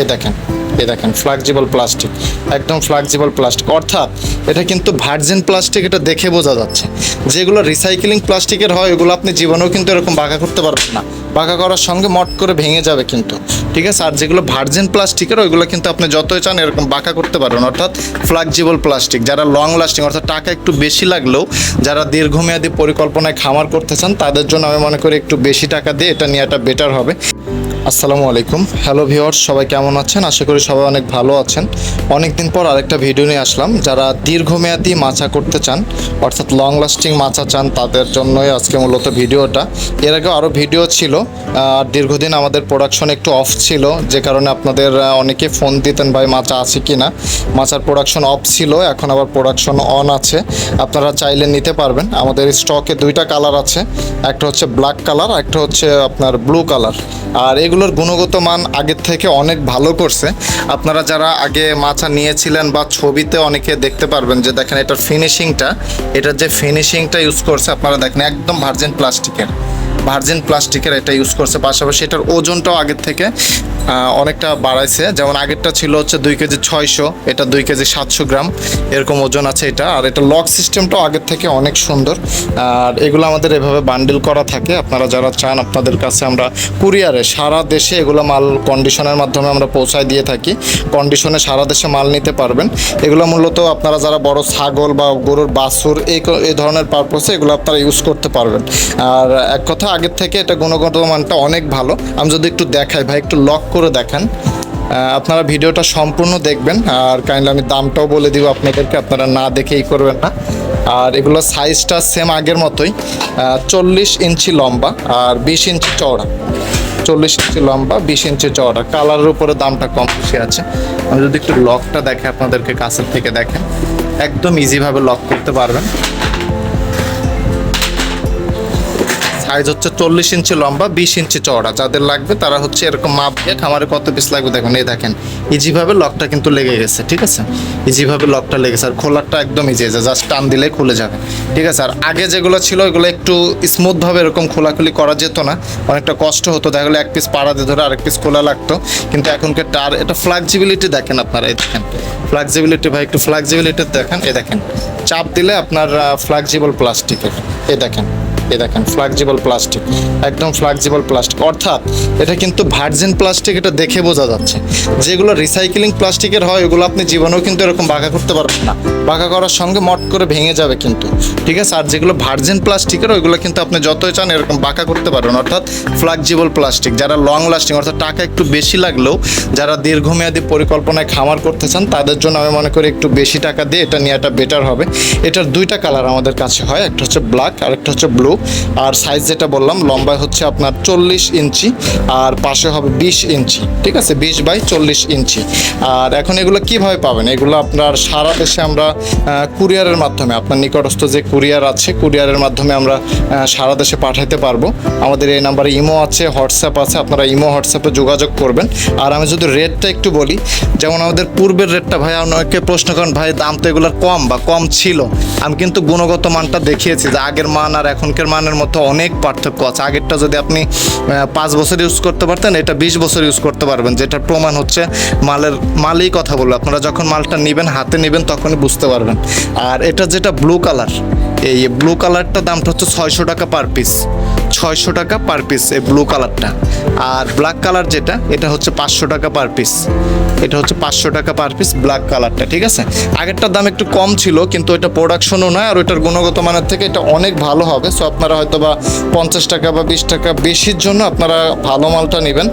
এই দেখেন এই দেখেন ফ্লেক্সিবল প্লাস্টিক একদম ফ্লেক্সিবল প্লাস্টিক অর্থাৎ এটা কিন্তু ভার্জিন প্লাস্টিক এটা দেখে বোঝা যাচ্ছে। যেগুলো রিসাইকেলিং প্লাস্টিকের হয়, ওগুলো আপনি জীবনেও কিন্তু এরকম বাঁকা করতে পারবেন না। বাঁকা করার সঙ্গে মট করে ভেঙে যাবে কিন্তু। ঠিক আছে? আর যেগুলো ভার্জিন প্লাস্টিকের ওইগুলো কিন্তু আপনি যতই চান এরকম বাঁকা করতে পারবেন। অর্থাৎ ফ্লেক্সিবল প্লাস্টিক যারা লং লাস্টিং অর্থাৎ টাকা একটু বেশি লাগলেও যারা দীর্ঘমেয়াদী পরিকল্পনায় খামার করতে চান, তাদের জন্য আমি মনে করি একটু বেশি টাকা দিয়ে এটা নেওয়াটা বেটার হবে। আসসালামু আলাইকুম। হ্যালো ভিওয়ার্স সবাই কেমন আছেন? আশা করি সবাই অনেক ভালো আছেন। অনেক দিন পর আরেকটা ভিডিও নিয়ে আসলাম। যারা দীর্ঘমেয়াদী মাছা করতে চান, অর্থাৎ লং লাস্টিং মাছা চান, তাদের জন্যই আজকে মূলত ভিডিওটা। এর আগেও আরও ভিডিও ছিল। আর দীর্ঘদিন আমাদের প্রোডাকশন একটু অফ ছিল, যে কারণে আপনাদের অনেকে ফোন দিতেন, ভাই মাছা আছে কি না মাছার প্রোডাকশন অফ ছিল, এখন আবার প্রোডাকশন অন আছে। আপনারা চাইলে নিতে পারবেন। আমাদের স্টকে দুইটা কালার আছে। একটা হচ্ছে ব্ল্যাক কালার একটা হচ্ছে আপনার ব্লু কালার আর এগুলোর গুণগত মান আগের থেকে অনেক ভালো করছে। আপনারা যারা আগে মাছা নিয়েছিলেন বা ছবিতে অনেকে দেখতে পারবেন যে দেখেন এটার ফিনিশিংটা এটার যে ফিনিশিংটা ইউজ করছে, আপনারা দেখেন একদম ভার্জিন প্লাস্টিকের ভার্জিন প্লাস্টিকের এটা ইউজ করছে। পাশাপাশি এটার ওজনটাও আগের থেকে অনেকটা বাড়াইছে। যেমন আগেরটা ছিল হচ্ছে দুই কেজি ছয়শো, এটা দুই কেজি সাতশো গ্রাম। এরকম ওজন আছে এটা। আর এটা লক সিস্টেমটাও আগের থেকে অনেক সুন্দর। আর এগুলো আমাদের এভাবে বান্ডিল করা থাকে। আপনারা যারা চান, আপনাদের কাছে আমরা কুরিয়ারে সারা দেশে এগুলো মাল কন্ডিশনের মাধ্যমে আমরা পৌঁছায় দিয়ে থাকি। কন্ডিশনে সারা দেশে মাল নিতে পারবেন। এগুলো মূলত আপনারা যারা বড় ছাগল বা গরুর বাছুর, এই এই ধরনের পারপসে এগুলো আপনারা ইউজ করতে পারবেন। আর এক কথা, আগের থেকে এটা গুণগত মানটা অনেক ভালো। আমি যদি একটু দেখাই ভাই, একটু লক করে দেখান। আপনারা ভিডিওটা সম্পূর্ণ দেখবেন আর কাইন্ডলি আমি দামটাও বলে দিব আপনাদেরকে, আপনারা না দেখেই করবেন না। আর এগুলো সাইজটা সেম আগের মতোই চল্লিশ ইঞ্চি লম্বা আর বিশ ইঞ্চি চওড়া। চল্লিশ ইঞ্চি লম্বা, বিশ ইঞ্চি চওড়া। কালারের উপরে দামটা কম বেশি আছে। আমি যদি একটু লকটা দেখে আপনাদেরকে কাছের থেকে দেখেন, একদম ইজিভাবে লক করতে পারবেন। সাইজ হচ্ছে চল্লিশ ইঞ্চি লম্বা, বিশ ইঞ্চি চওড়া। যাদের লাগবে তারা হচ্ছে এরকম মাপ দিয়ে খামারে কত পিস লাগবে দেখুন। এই দেখেন ইজিভাবে লকটা কিন্তু লেগে গেছে, ঠিক আছে? ইজিভাবে লকটা লেগেছে আর খোলারটা একদম ইজি আছে জাস্ট টান দিলে খুলে যাবে, ঠিক আছে? আর আগে যেগুলো ছিল, ওগুলো একটু স্মুথভাবে এরকম খোলাখুলি করা যেত না, অনেকটা কষ্ট হতো, দেখা গেলো এক পিস পাড়া দিয়ে ধরে আরেক পিস খোলা লাগতো, কিন্তু এখনকার টার এটা ফ্লেক্সিবিলিটি দেখেন আপনারা, এই দেখেন। ফ্লেক্সিবিলিটি ভাই, একটু ফ্লেক্সিবিলিটি দেখেন, এই দেখেন। চাপ দিলে আপনার ফ্লেক্সিবল প্লাস্টিকের এই দেখেন। এই দেখেন ফ্লেক্সিবল প্লাস্টিক একদম ফ্লেক্সিবল প্লাস্টিক অর্থাৎ এটা কিন্তু ভার্জিন প্লাস্টিক এটা দেখে বোঝা যাচ্ছে। যেগুলো রিসাইকেলিং প্লাস্টিকের হয়, ওগুলো আপনি জীবনেও কিন্তু এরকম বাঁকা করতে পারবেন না। বাঁকা করার সঙ্গে মট করে ভেঙে যাবে কিন্তু। ঠিক আছে? আর যেগুলো ভার্জিন প্লাস্টিকের ওইগুলো কিন্তু আপনি যতই চান এরকম বাঁকা করতে পারবেন। অর্থাৎ ফ্লেক্সিবল প্লাস্টিক যারা লং লাস্টিং অর্থাৎ টাকা একটু বেশি লাগলেও যারা দীর্ঘমেয়াদী পরিকল্পনায় খামার করতে চান, তাদের জন্য আমি মনে করি একটু বেশি টাকা দিয়ে এটা নিয়ে নেওয়াটা বেটার হবে। এটার দুইটা কালার আমাদের কাছে হয়, একটা হচ্ছে ব্ল্যাক আর একটা হচ্ছে ব্লু আর সাইজ যেটা বললাম লম্বায় হচ্ছে আপনার চল্লিশ ইঞ্চি আর পাশে হবে বিশ ইঞ্চি, ঠিক আছে? বিশ বাই চল্লিশ ইঞ্চি। আর এখন এগুলো কীভাবে পাবেন? এগুলো আপনার সারা দেশে আমরা কুরিয়ারের মাধ্যমে, আপনার নিকটস্থ যে কুরিয়ার আছে, কুরিয়ারের মাধ্যমে আমরা সারা দেশে পাঠাতে পারব। আমাদের এই নাম্বারে ইমো আছে, হোয়াটসঅ্যাপ আছে, আপনারা ইমো, হোয়াটসঅ্যাপে যোগাযোগ করবেন। আর আমি যদি রেটটা একটু বলি, যেমন আমাদের পূর্বের রেটটা ভাই, অনেকে প্রশ্ন করেন, ভাই, দাম তো এগুলোর কম বা কম ছিল। আমি কিন্তু গুণগত মানটা দেখিয়েছি যে আগের মান আর এখনকার মানের মধ্যে অনেক পার্থক্য আছে। আগেরটা যদি আপনি পাঁচ বছর ইউজ করতে পারতেন, এটা বিশ বছর ইউজ করতে পারবেন। যেটা প্রমাণ হচ্ছে মালের, মালেই কথা বলব আপনারা যখন মালটা নেবেন, হাতে নেবেন, তখনই বুঝতে পারবেন। আর এটা যেটা ব্লু কালার এই ব্লু কালারটা দামটা হচ্ছে ছয়শো টাকা পার পিস ছয়শো টাকা পার পিস এই ব্লু কালারটা আর ব্ল্যাক কালার যেটা, এটা হচ্ছে পাঁচশো টাকা পার পিস এটা হচ্ছে পাঁচশো টাকা পার পিস ব্ল্যাক কালারটা ঠিক আছে? আগেরটার দাম একটু কম ছিল, কিন্তু এটা প্রোডাকশনও নয়, আর ওইটার গুণগত মানের থেকে এটা অনেক ভালো হবে। সো আপনারা হয়তো বা পঞ্চাশ টাকা বা বিশ টাকা বেশির জন্য আপনারা ভালো মালটা নেবেন।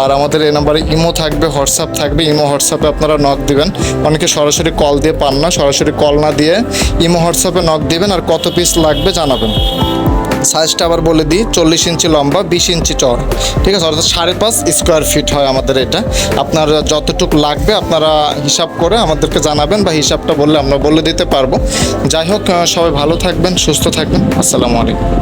আর আমাদের এই নাম্বারে ইমো থাকবে, হোয়াটসঅ্যাপ থাকবে, ইমো হোয়াটসঅ্যাপে আপনারা নক দিবেন। অনেকে সরাসরি কল দিয়ে পান না, সরাসরি কল না দিয়ে ইমো হোয়াটসঅ্যাপে নক দিবেন, আর কত পিস লাগবে জানাবেন। সাইজটা আবার বলে দিই, চল্লিশ ইঞ্চি লম্বা, বিশ ইঞ্চি চড় ঠিক আছে, অর্থাৎ সাড়ে পাঁচ স্কোয়ার ফিট হয় আমাদের এটা। আপনার যতটুকু লাগবে আপনারা হিসাব করে আমাদেরকে জানাবেন বা হিসাবটা বললে আমরা বলে দিতে পারব। যাই হোক সবাই ভালো থাকবেন, সুস্থ থাকবেন। আসসালামু আলাইকুম।